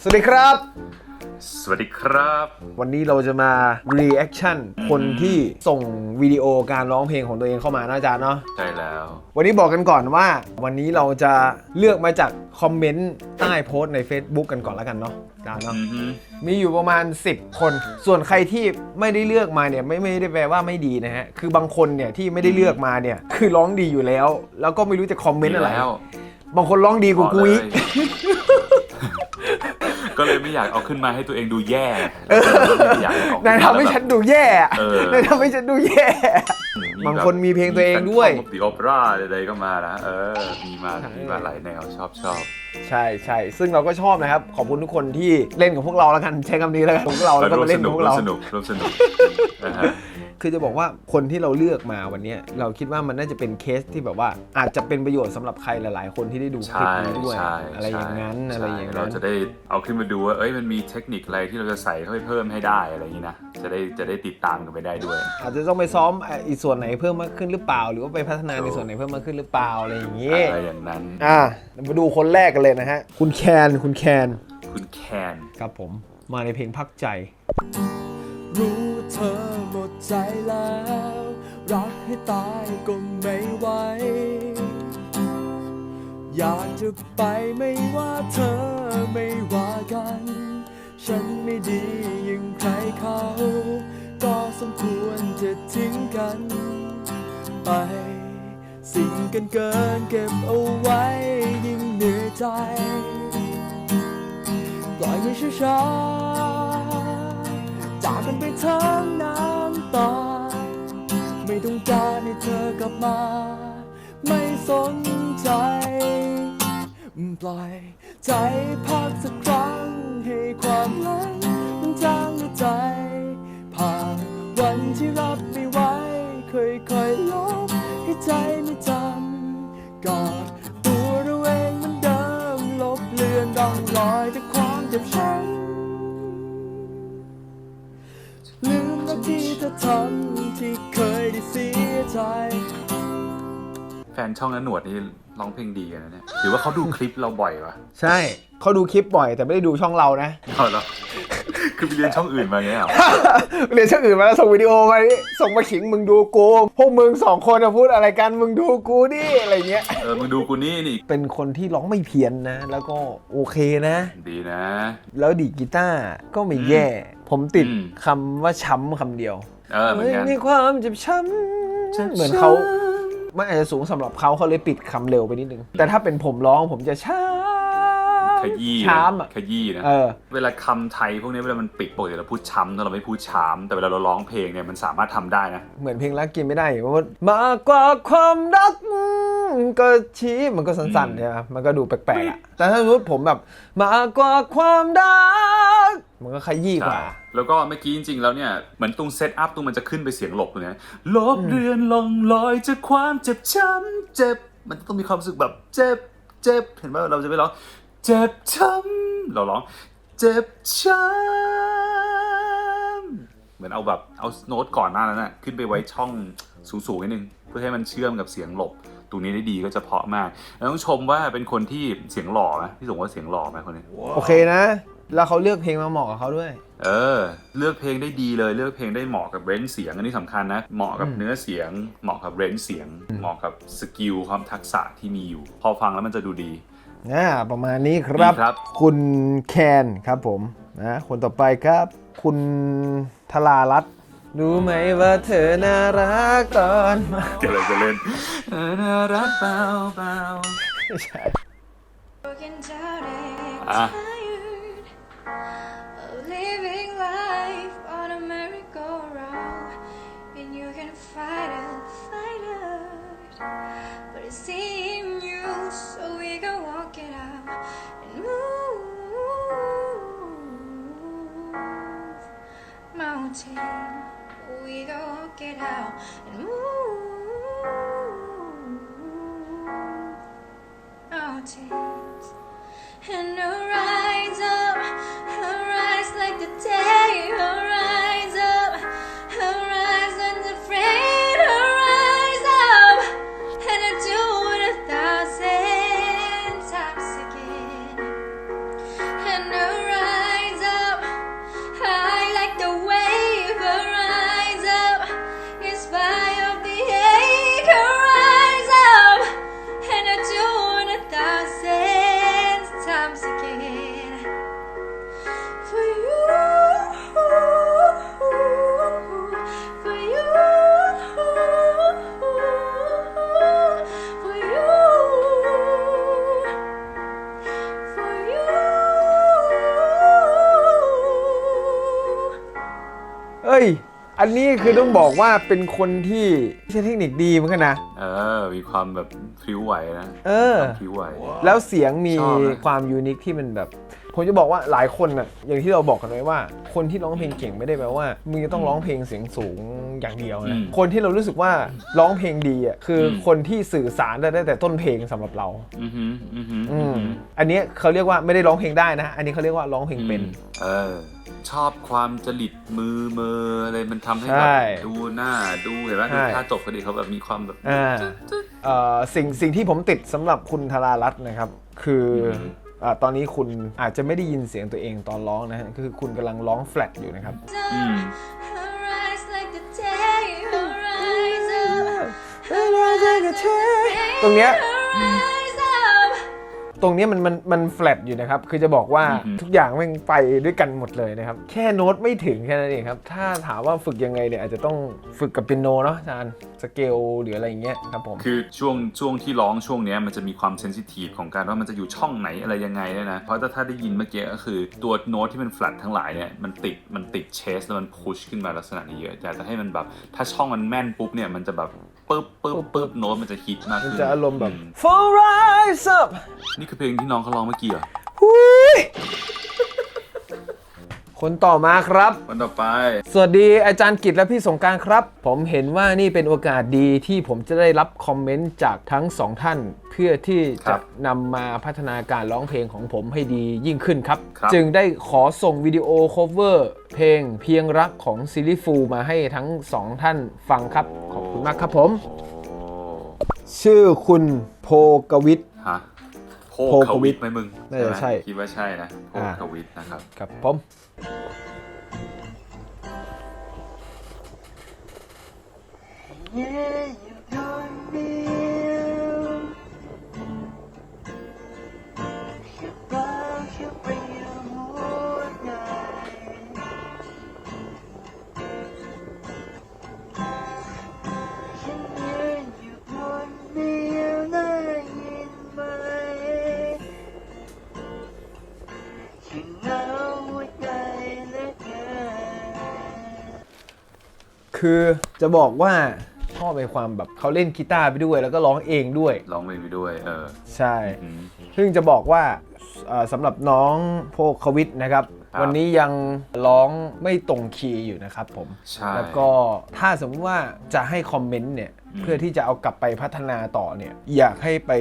สวัสดีครับ สวัสดีครับ วันนี้เราจะมา reaction คนที่ส่งวิดีโอการร้องเพลงของตัวเองเข้ามานะอาจารย์เนาะ ใช่แล้ว วันนี้บอกกันก่อนว่า วันนี้เราจะเลือกมาจากคอมเมนต์ใต้โพสต์ใน Facebook กันก่อนแล้วกันเนาะอาจารย์เนาะ อือฮึมีอยู่ประมาณ 10 คน ส่วนใครที่ไม่ได้เลือกมาเนี่ยไม่ไม่ได้แปลว่าไม่ดีนะฮะ คือบางคนเนี่ยที่ไม่ได้เลือกมาเนี่ยคือร้องดีอยู่แล้ว แล้วก็ไม่รู้จะคอมเมนต์อะไร แล้วบางคนร้องดีกว่ากูอีก ก็เลยไม่อยากเอาขึ้นมาให้ตัวเองดูแย่ไม่อยากให้ออกนายทำให้ฉันดูแย่เออนายทำให้ฉันดูแย่บางคนมีเพลงตัวเองด้วยดีโอเปร่าใดๆก็มานะเออ มีมาใช่มีมาหลายแนวชอบชอบใช่ใช่ซึ่งเราก็ชอบนะครับ ขอบคุณทุกคนที่เล่นกับพวกเราแล้วกันใช้คำนี้แล้วกันพวกเราแล้วก็มาเล่นกับพวกเราสนุกร่วมสนุกนะฮะ คือจะบอกว่าคนที่เราเลือกมาวันเนี้ยเราคิดว่ามันน่าจะเป็นเคสที่แบบว่าอาจจะเป็นประโยชน์สำหรับใครหลาย ๆ คนที่ได้ดูคลิปใช่นี้ด้วยใช่อะไรอย่างนั้นใช่อะไรอย่างเรานั้นจะได้เอาขึ้นมาดูว่าเอ้ยมันมีเทคนิคอะไรที่เราจะใส่เข้าไปเพิ่มให้ได้อะไรอย่างนี้นะจะได้จะได้ติดตามกันไปได้ด้วย อาจจะต้องไปซ้อมไอ้อีส่วนไหนเพิ่มมากขึ้นหรือเปล่า หรือว่าไปพัฒนาในถูกส่วนไหนเพิ่มมากขึ้นหรือเปล่าอะไรอย่างนี้อะไรอย่างนั้นอะมาดูคนแรกกันเลยนะฮะคุณแคนคุณแคนคุณแคนครับผมมาในเพลงพักใจ รู้เธอหมดใจแล้ว รักให้ตายก็ไม่ไหว อยากจะไปไม่ว่าเธอไม่ว่ากัน ฉันไม่ดีอย่างใครเขา ก็สมควรจะทิ้งกัน ไป สิ่งกันเกินเก็บเอาไว้ยิ่งเหนื่อยใจ ปล่อยไมือช้า ทั้งน้ำตา ไม่ต้องการให้เธอกลับมา ไม่สนใจ ปล่อยใจพักสักครั้งให้ความหลังมันจางในใจผ่านวันที่รับไม่ไหวค่อยๆลบให้ใจไม่จำกอดตัวเราเองมันเดิมลบเลือนร่องรอยแต่ความเจ็บช้ำ รักที่เธอทำที่เคยได้เสียใจแฟนช่องนั้นหนวดนี่ร้องเพลงดีกันนะเนี่ยหรือว่าเขาดูคลิปเราบ่อยวะใช่เขาดูคลิปบ่อยแต่ไม่ได้ดูช่องเรานะเอาเหรอคือไปเรียนช่องอื่นมาเงี้ยเหรอเรียนช่องอื่นมาแล้วส่งวิดีโอมาดิส่งมาขิงมึงดูกูพวกมึงสองคนจะพูดอะไรกันมึงดูกูดิอะไรเงี้ย เออมึงดูกูนี่นี่เป็นคนที่ร้องไม่เพี้ยนนะ แล้วก็โอเคนะ ดีนะ แล้วดีดกีตาร์ก็ไม่แย่ ผมติดอืมคำว่าช้ำคำเดียว เออเหมือนกัน มีความเจ็บช้ำเหมือนเขามันอาจจะสูงสำหรับเขาเขาเลยปิดคำเร็วไปนิดนึง แต่ถ้าเป็นผมร้องผมจะช้ำขยี้นะช้ำอะขยี้นะ เออ เวลาคำไทยพวกนี้เวลามันปิดปกติเราพูดช้ำแต่เราไม่พูดช้ำแต่เวลาเราร้องเพลงเนี่ยมันสามารถทำได้นะ เหมือนเพลงรักกินไม่ได้เพราะว่ามากกว่าความรัก ก็ชี้มันก็สั้นๆใช่ไหมมันก็ดูแปลกๆอะแต่ถ้าสมมติผมแบบ มากกว่าความรัก มันก็ขยี้กว่าใช่แล้วก็เมื่อกี้จริงๆ แล้วเนี่ยเหมือนตรงเซตอัพตรงมันจะขึ้นไปเสียงหลบตรงเนี้ยลบเลือนลองลอยจากความเจ็บช้ำเจ็บ มันต้องมีความรู้สึกแบบเจ็บเจ็บเห็นไหมเราจะไม่ร้องเจ็บช้ำเราร้องเจ็บช้ำเหมือนเอาแบบเอาโน้ตก่อนหน้านั้นน่ะขึ้นไปไว้ช่องสูงๆนิดนึงเพื่อให้มันเชื่อมกับเสียงหลบตรงนี้ได้ดีก็จะเพราะมาก แล้วต้องชมว่าเป็นคนที่เสียงหล่อไหมพี่สงว่าเสียงหล่อไหมคนนี้ โอเคนะ แล้วเขาเลือกเพลงมาเหมาะกับเขาด้วย เออ เลือกเพลงได้ดีเลยเลือกเพลงได้เหมาะกับเรนจ์เสียงอันนี้สำคัญนะ เหมาะกับเนื้อเสียง เหมาะกับเรนจ์เสียงเหมาะกับสกิลความทักษะที่มีอยู่ พอฟังแล้วมันจะดูดี อ่าประมาณนี้ครับ ดีครับ คุณแคนครับผมนะคนต่อไปครับ คุณธรารัตน์รู้ไหมว่าเธอน่ารักตอนมาเกิดอะไรจะเล่นเออน่ารักเบาเบา ไม่ใช่ Broken down now and move. Oh, change and arise. อันนี้คือต้องบอกว่าเป็นคนที่ใช้เทคนิคดีเหมือนกันนะ เออ มีความแบบพริ้วไหวนะเออพริ้วไหว แล้วเสียงมีชอบนะ ความยูนิคที่มันแบบ ผมจะบอกว่าหลายคนน่ะอย่างที่เราบอกกันไว้ว่า คนที่ร้องเพลงเก่งไม่ได้แปลว่ามึงจะต้องร้องเพลงเสียงสูงอย่างเดียวนะคนที่เรารู้สึกว่าร้องเพลงดีอะคืออคนที่สื่อสารได้ตั้งแต่ต้นเพลงสำหรับเราอือหืออือหืออือือมหืออันเนี้ยเขาเรียกว่าไม่ได้ร้องเพลงได้นะ อันนี้เขาเรียกว่าร้องเพลงเป็นเออชอบความจริตมือเมออะไรมันทำให้ใช่แบบดูหน้าดูเห็นไหมใช่ดูท่าจบก็ดีเขาแบบมีความแบบอ่าเอ่อสิ่งสิ่งที่ผมติดสำหรับคุณธารารัตน์นะครับ คือออ่า ตอนนี้คุณอาจจะไม่ได้ยินเสียงตัวเองตอนร้องนะฮะคือคุณกำลังร้องแฟลตอยู่นะครับ อืม Arise like the day, arise up. ตรงเนี้ย Arise up. ตรงเนี้ยมันมันมันแฟลตอยู่นะครับ คือจะบอกว่าอือฮึทุกอย่างแม่งไปด้วยกันหมดเลยนะครับ แค่โน้ตไม่ถึงแค่นั้นเองครับ ถ้าถามว่าฝึกยังไงเนี่ยอาจจะต้องฝึกกับเปียโนเนาะอาจารย์สเกลหรืออะไรอย่างเงี้ยครับผม คือช่วงช่วงที่ร้องช่วงเนี้ยมันจะมีความเซนซิทีฟของการว่ามันจะอยู่ช่องไหนอะไรยังไงเนี่ยนะ เพราะถ้าถ้าได้ยินเมื่อกี้ก็คือตัวโน้ตที่มันแฟลตทั้งหลายเนี่ยมันติดมันติดเชสแล้วมันพุชขึ้นมาลักษณะนี้เยอะอยากจะให้มันแบบถ้าช่องมันแม่นปุ๊บเนี่ยมันจะแบบ ปึ๊บปึ๊บปึ๊บโน้ตมันจะฮิตมากมันขึ้นจะอารมณ์แบบอื For rise up นี่คือเพลงที่น้องเขาร้องเมื่อกี้เหรอหุยคนต่อมาครับ วันต่อไป สวัสดีอาจารย์กิตและพี่สงกรารครับ ผมเห็นว่านี่เป็นโอกาสดีที่ผมจะได้รับคอมเมนต์จากทั้งสองท่าน เพื่อที่ครัจะบนำมาพัฒนาการร้องเพลงของผมให้ดียิ่งขึ้นครับ ครับ จึงได้ขอส่งวิดีโอโคเวอร์เพลงเพียงรักของซิลลี่ฟูมาให้ทั้งสองท่านฟังครับขอบ คุณมากครับผมโอ้ชื่อคุณโพกวิท ฮะโพโพควิทไหมมึงน่าจะไหมใช่คิดว่าใช่นะโพอ่า ควิทนะครับ ครับผม คือจะบอกว่าชอบในความแบบเขาเล่นกีตาร์ไปด้วย แล้วก็ร้องเองด้วย ร้องเพลงไปด้วย เออ ใช่ อืม ซึ่งจะบอกว่าเอ่อสำหรับน้องโพควิทนะครับ ครับ วันนี้ยังร้องไม่ตรงคีย์อยู่นะครับผม ใช่ แล้วก็ถ้าสมมติว่าจะให้คอมเมนต์เนี่ยอืม เพื่อที่จะเอากลับไปพัฒนาต่อเนี่ยอยากให้ไป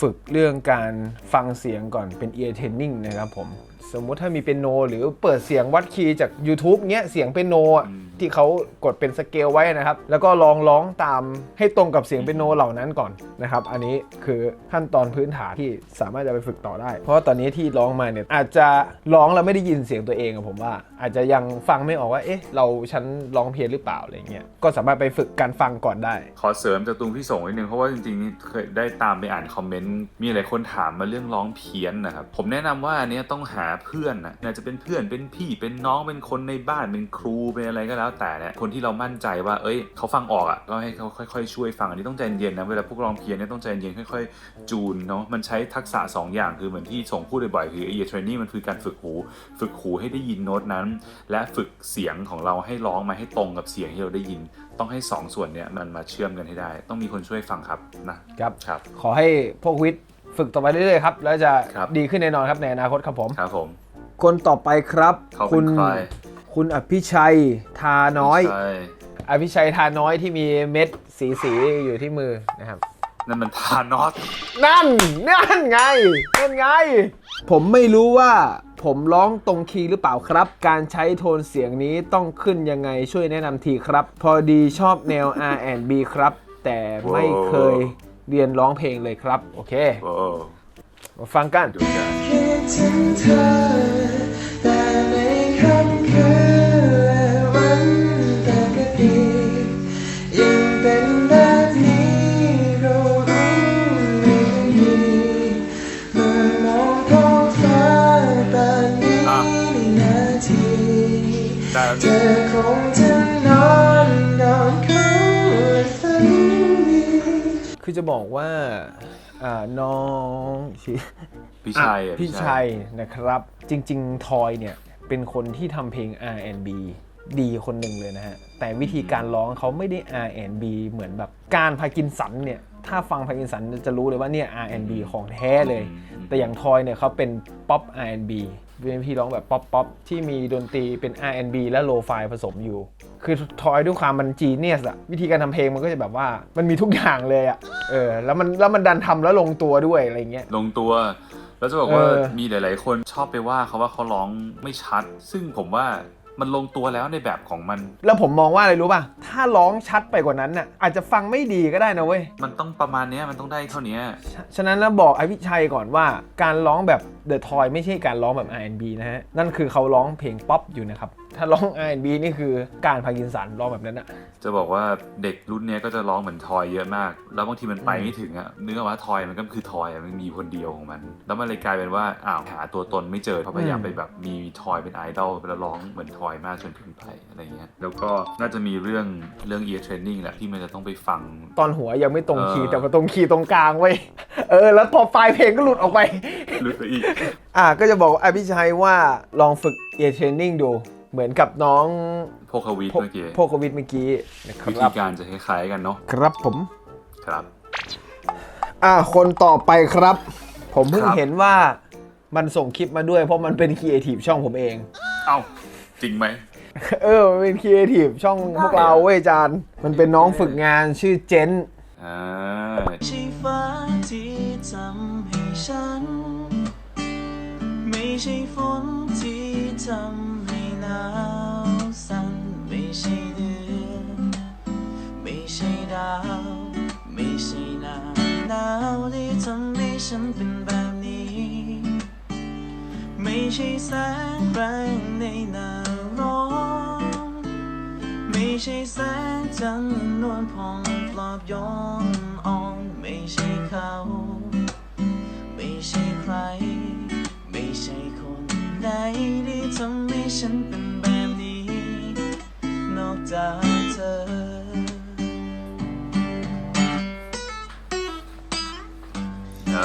ฝึกเรื่องการฟังเสียงก่อนเป็น ear training นะครับผม สมมุติถ้ามีเป็นโน หรือเปิดเสียงวัดคีย์จาก YouTube เงี้ยเสียงเป็นโนอะที่เขากดเป็นสเกลไว้นะครับ แล้วก็ลองร้องตามให้ตรงกับเสียงเป็นโนเหล่านั้นก่อนนะครับ อันนี้คือขั้นตอนพื้นฐานที่สามารถจะไปฝึกต่อได้ เพราะว่าตอนนี้ที่ร้องมาเนี่ยอาจจะร้องแล้วไม่ได้ยินเสียงตัวเองอะผมว่า อาจจะยังฟังไม่ออกว่าเอ๊ะเราฉันร้องเพี้ยนหรือเปล่าอะไรเงี้ยก็สามารถไปฝึกการฟังก่อนได้ ขอเสริมจากตรงที่ส่งนิดนึงเพราะว่าจริงๆนี่เคยได้ตามไปอ่านคอมเมนต์มีหลายคนถามมาเรื่องร้องเพี้ยนนะครับ ผมแนะนำว่าอันเนี้ยต้องหาเพื่อนนะน่าจะเป็นเพื่อนเป็นพี่เป็นน้องเป็นคนในบ้านเป็นครูเป็นอะไรก็แล้วแต่เนี่ยคนที่เรามั่นใจว่า เอ้ย เขาฟังออกอะก็ให้เขาค่อยๆช่วยฟังอันนี้ต้องใจเย็นนะเวลาพวกร้องเพี้ยนเนี่ยต้องใจเย็นค่อย ๆ จูนเนาะมันใช้ทักษะสองอย่างคือเหมือนที่ส่งพูดบ่อยๆคือ ear training มันคือการฝึกหู ฝึกหูให้ได้ยินโน้ตนั้น และฝึกเสียงของเราให้ร้องมาให้ตรงกับเสียงที่เราได้ยิน ต้องให้สองส่วนเนี่ยมันมาเชื่อมกันให้ได้ ต้องมีคนช่วยฟังครับนะครับครับ ขอให้พวกวิทย์ ฝึกต่อไปเรื่อยๆครับแล้วจะครับ ดีขึ้นแน่นอนครับในอนาคตครับผม ครับผม คนต่อไปครับเขาเป็นคุณใคร คุณอภิชัยทาน้อย ใช่อภิชัยทาน้อยที่มีเม็ดสีสีๆอยู่ที่มือนะครับ นั่นมันทานอสนั่น นั่นไงนั่นไง ผมไม่รู้ว่าผมร้องตรงคีย์หรือเปล่าครับ การใช้โทนเสียงนี้ต้องขึ้นยังไงช่วยแนะนำทีครับ พอดีชอบแนว R&B ครับ แต่ไม่เคย เรียนร้องเพลงเลยครับ โอเค โอ้มาฟังกัน ดูกันคิดถึงเธอ คือจะบอกว่าอ่าน้องชื่อพี่ชัยอะอะพี่ชัยนะครับ จริง ๆ ทอยเนี่ย เป็นคนที่ทำเพลง R&B ดีคนหนึ่งเลยนะฮะ แต่วิธีการร้องเขาไม่ได้ R&B เหมือนแบบการพากินสันเนี่ย ถ้าฟังพากินสันจะรู้เลยว่าเนี่ย R&B ของแท้เลย แต่อย่างทอยเนี่ยเขาเป็นป๊อป R&B เป็นพี่ร้องแบบป๊อปป๊อปที่มีดนตรีเป็น R&B และโลฟายผสมอยู่ คือทอยด้วยความมันจีเนียสอะวิธีการทำเพลงมันก็จะแบบว่ามันมีทุกอย่างเลยอะเออแล้วมันแล้วมันดันทำแล้วลงตัวด้วยอะไรเงี้ยลงตัวแล้วจะบอกว่าเออมีหลาย ๆ คนชอบไปว่าเขาว่าเขาร้องไม่ชัด ซึ่งผมว่า มันลงตัวแล้วในแบบของมัน แล้วผมมองว่าอะไรรู้ป่ะ ถ้าร้องชัดไปกว่านั้นน่ะอาจจะฟังไม่ดีก็ได้นะเว้ยมันต้องประมาณเนี้ยมันต้องได้เท่านี้ฉะฉะนั้นนะบอกไอวิชัยก่อนว่าการร้องแบบ The Toy ไม่ใช่การร้องแบบ R&B นะฮะ นั่นคือเขาร้องเพลงป๊อปอยู่นะครับ ถ้าร้อง R&B นี่คือการพากินสันร้องแบบนั้นอะจะบอกว่าเด็กรุ่นเนี้ยก็จะร้องเหมือนทอยเยอะมาก แล้วบางทีมันไปไม่ถึงอะนึกว่าทอยมันก็คือทอยอะมันมีคนเดียวของมัน แล้วมันเลยกลายเป็นว่าอ้าวหาตัวตนไม่เจอเพราะพยายามไปแบบมีทอยเป็นไอดอลแล้วร้องเหมือนทอยมากจนเกินไปอะไรเงี้ยแล้วก็น่าจะมีเรื่องเรื่อง ear training แหละที่มันจะต้องไปฟัง ตอนหัวยังไม่ตรงคีย์เออแต่มาตรงคีย์ตรงกลางเว้ยเออ แล้วพอปลายเพลงก็หลุดออกไปลึกไปอีกอะก็จะบอกไอวิชัยว่าลองฝึก ear training ดู เหมือนกับน้องโพคาวิทพวกเมื่อกี้พวกวิทเมื่อกี้นะควิรัธีบการจะคล้ายๆกันเนาะครับผมครับ อะคนต่อไปครับ ผมเพิ่งครับเห็นว่ามันส่งคลิปมาด้วย เพราะมันเป็นครีเอทีฟช่องผมเอง เอ้าจริงไหมเออมันเป็นครีเอทีฟช่องพวกเราเว้ยจานมันเป็นน้องฝึกงานชื่อเจนอ่าใช่ฟ้าที่ทำให้ฉัน ไม่ใช่ฝนที่ทำใหนาวสั่นไม่ใช่เดือนไม่ใช่ดาว ไม่ใช่หนาวหนาวที่ทำให้ฉันเป็นแบบนี้ ไม่ใช่แสงแรงในหน้าร้อนไม่ใช่แสงจันทร์นวลพองปลอบย้อนอ่อนไม่ใช่เขา ไม่ใช่ใคร ไม่ใช่คน ใดที่ทำให้ฉันเป็นแบบนี้ นอกจากเธอเอ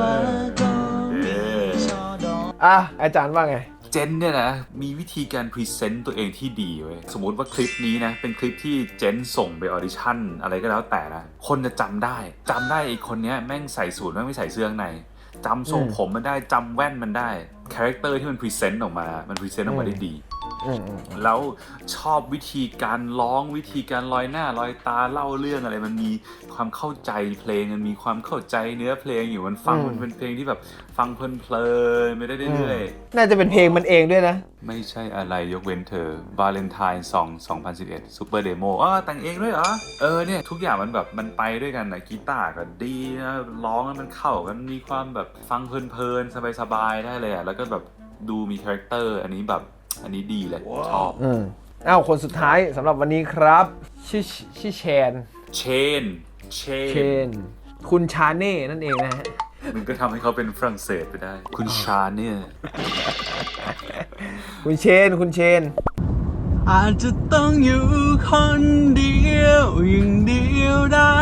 ว่าอก็มีช่อดอก อะอาจารย์ว่าไง เจนเนี่ยนะ มีวิธีการพรีเซนต์ตัวเองที่ดีเว้ย สมมติว่าคลิปนี้นะ เป็นคลิปที่เจนส่งไปออดิชั่น อะไรก็แล้วแต่นะ คนจะจำได้จำได้ไอ้คนเนี้ยแม่งใส่สูทแม่งไม่ใส่เสื้อข้างใน จำทรงอืมผมมันได้จำแว่นมันได้คาแรคเตอร์ที่มันพรีเซนต์ออกมา มันพรีเซนต์ออกมาได้ดีอืมอืม แล้วชอบวิธีการร้องวิธีการลอยหน้าลอยตาเล่าเรื่องอะไร มันมีความเข้าใจเพลงมันมีความเข้าใจเนื้อเพลงอยู่มันฟังมันเป็นเพลงที่แบบฟังเพลินๆไปได้เรื่อยๆน่าจะเป็นเพลงมันเองด้วยนะ ไม่ใช่อะไรยกเว้นเธอ Valentine Song 2011 Super Demo อ๋อแต่งเองด้วยเหรอเออเนี่ยทุกอย่างมันแบบมันไปด้วยกันนะกีตาร์ก็ดีนะร้องแล้วมันเข้ากันมีความแบบฟังเพลินๆสบายๆได้เลยอะแล้วก็แบบดูมีคาแรคเตอร์อันนี้แบบ อันนี้ดีเลยชอบอืมอ้าวคนสุดท้ายสำหรับวันนี้ครับ ชื่อชื่อแชน เชนเชเชนคุณชาเน่นั่นเองนะฮะมึงก็ทำให้เขาเป็นฝรั่งเศสไปได้ คุณชาเนี่ยคุณเชน คุณเชน อาจจะต้องอยู่คนเดียวอย่างเดียวได้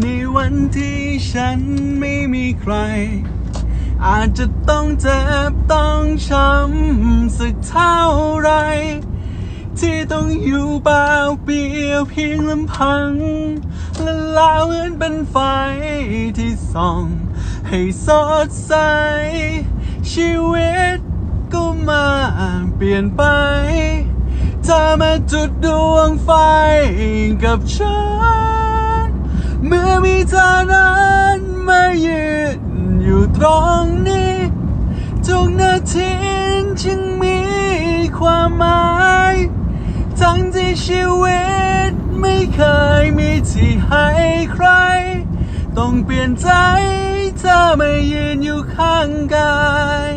ในวันที่ฉันไม่มีใคร อาจจะต้องเจ็บต้องช้ำสักเท่าไร ที่ต้องอยู่เปล่าเปลี่ยวเพียงลำพังและลาเหมือนเป็นไฟที่ส่อง ให้สดใส ชีวิตก็มาเปลี่ยนไปเธอมาจุดดวงไฟกับฉัน เมื่อมีเธอนั้นมายืน ตรงนี้ ทุกนาทีจึงมีความหมาย ทั้งที่ชีวิตไม่เคยมีที่ให้ใคร ต้องเปลี่ยนใจเธอมายืนอยู่ข้างกาย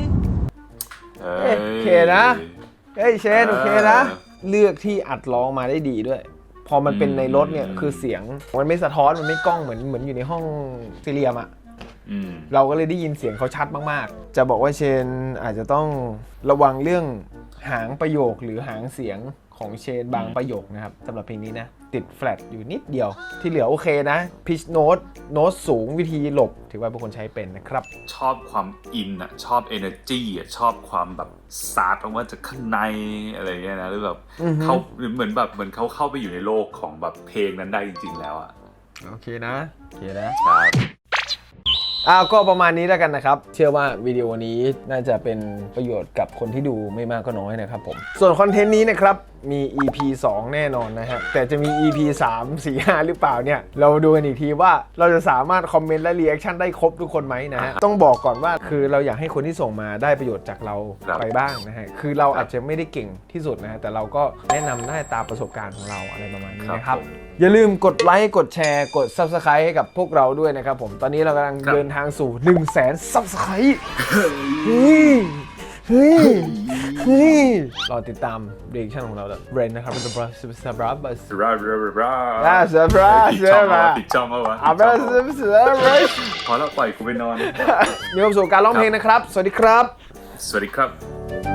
เอ้ยโอเคนะ เฮ้ยเชนโอเคนะ เลือกที่อัดร้องมาได้ดีด้วย พอมันเป็นในรถเนี่ยคือเสียงมันไม่สะท้อนมันไม่กล้องเหมือนเหมือนอยู่ในห้องสี่เหลี่ยมอะอืม เราก็เลยได้ยินเสียงเขาชัดมากๆ จะบอกว่าเชนอาจจะต้องระวังเรื่องหางประโยคหรือหางเสียงของเชนบางประโยคนะครับสำหรับเพลงนี้นะ ติดแฟลตอยู่นิดเดียว ที่เหลือโอเคนะพิชโน้ตโน้ตสูงวิธีหลบ ถือว่าเป็นคนใช้เป็นนะครับ ชอบความอินอะชอบ energy อะชอบความแบบซาดออกมาจากข้างในอะไรเงี้ยนะหรือแบบเขาเหมือนแบบเหมือนเขาเข้าไปอยู่ในโลกของแบบเพลงนั้นได้จริง ๆ แล้วอะโอเคนะโอเคนะครับ อ้าวก็ประมาณนี้แล้วกันนะครับ เชื่อว่าวิดีโอนี้น่าจะเป็นประโยชน์กับคนที่ดูไม่มากก็น้อยนะครับผม ส่วนคอนเทนต์นี้นะครับ มี EP 2 แน่นอนนะฮะ แต่จะมี EP 3 4 5 หรือเปล่าเนี่ย เราดูกันอีกทีว่าเราจะสามารถคอมเมนต์และรีแอคชั่นได้ครบทุกคนไหมนะฮะ ต้องบอกก่อนว่าคือเราอยากให้คนที่ส่งมาได้ประโยชน์จากเราครับไปบ้างนะฮะ คือเราอาจจะไม่ได้เก่งที่สุดนะฮะ แต่เราก็แนะนำได้ตามประสบการณ์ของเราอะไรประมาณนี้นะครับ ผม อย่าลืมกดไลค์กดแชร์กด Subscribe ให้กับพวกเราด้วยนะครับผมตอนนี้เรากำลังครับ เดินทางสู่ 1 0 0 0 0แสน Subscribe เฮ้ย เฮ้ยเฮ้ยรอติดตามเรียกชั่นของเราเบรนนะครับเป็น Subscribe Subscribe ราราราราอ่า Subscribe ปิดช่องเอาวะ Subscribe ปิดช่องเอาวะอ่า Subscribe พอแล้วปล่อยกูไปนอนมีความสุขกับการร้องเพลงนะครับ สวัสดีครับ สวัสดีครับ